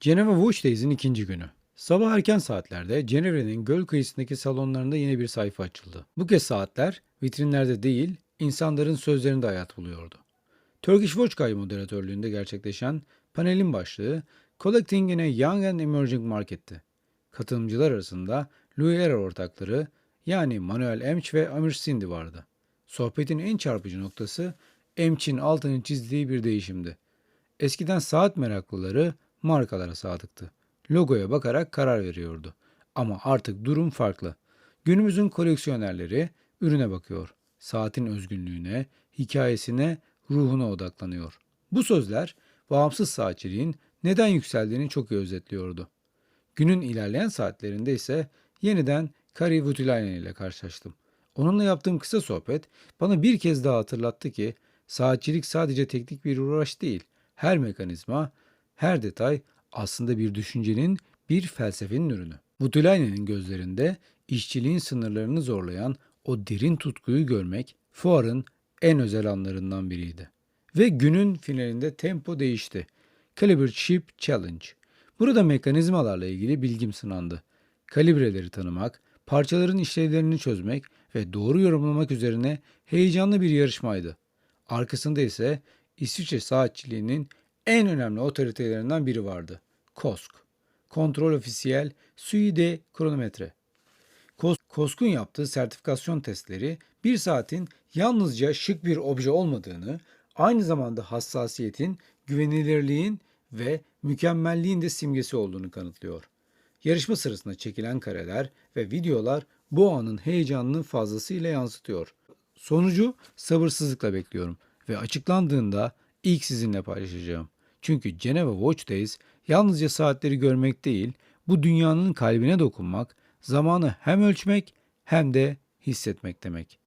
Geneva Watch Days'in ikinci günü. Sabah erken saatlerde Cenevre'nin göl kıyısındaki salonlarında yeni bir sayfa açıldı. Bu kez saatler vitrinlerde değil, insanların sözlerinde hayat buluyordu. Turkish Watch Guy moderatörlüğünde gerçekleşen panelin başlığı Collecting in a Young and Emerging Market'ti. Katılımcılar arasında Louis Era ortakları yani Manuel Emch ve Amir Sindi vardı. Sohbetin en çarpıcı noktası Emch'in altını çizdiği bir değişimdi. Eskiden saat meraklıları markalara sadıktı. Logoya bakarak karar veriyordu. Ama artık durum farklı. Günümüzün koleksiyonerleri ürüne bakıyor. Saatin özgünlüğüne, hikayesine, ruhuna odaklanıyor. Bu sözler bağımsız saatçiliğin neden yükseldiğini çok iyi özetliyordu. Günün ilerleyen saatlerinde ise yeniden Kari Voutilainen ile karşılaştım. Onunla yaptığım kısa sohbet bana bir kez daha hatırlattı ki saatçilik sadece teknik bir uğraş değil. Her mekanizma, her detay aslında bir düşüncenin, bir felsefenin ürünü. Voutilainen'in gözlerinde işçiliğin sınırlarını zorlayan o derin tutkuyu görmek fuarın en özel anlarından biriydi. Ve günün finalinde tempo değişti. Caliber Chip Challenge. Burada mekanizmalarla ilgili bilgim sınandı. Kalibreleri tanımak, parçaların işlevlerini çözmek ve doğru yorumlamak üzerine heyecanlı bir yarışmaydı. Arkasında ise İsviçre saatçiliğinin en önemli otoritelerinden biri vardı. KOSK. Kontrol Ofisiyel Sui de Kronometre. Kos- KOSK'un yaptığı sertifikasyon testleri bir saatin yalnızca şık bir obje olmadığını, aynı zamanda hassasiyetin, güvenilirliğin ve mükemmelliğin de simgesi olduğunu kanıtlıyor. Yarışma sırasında çekilen kareler ve videolar bu anın heyecanını fazlasıyla yansıtıyor. Sonucu sabırsızlıkla bekliyorum ve açıklandığında ilk sizinle paylaşacağım. Çünkü Geneva Watch Days yalnızca saatleri görmek değil, bu dünyanın kalbine dokunmak, zamanı hem ölçmek hem de hissetmek demek.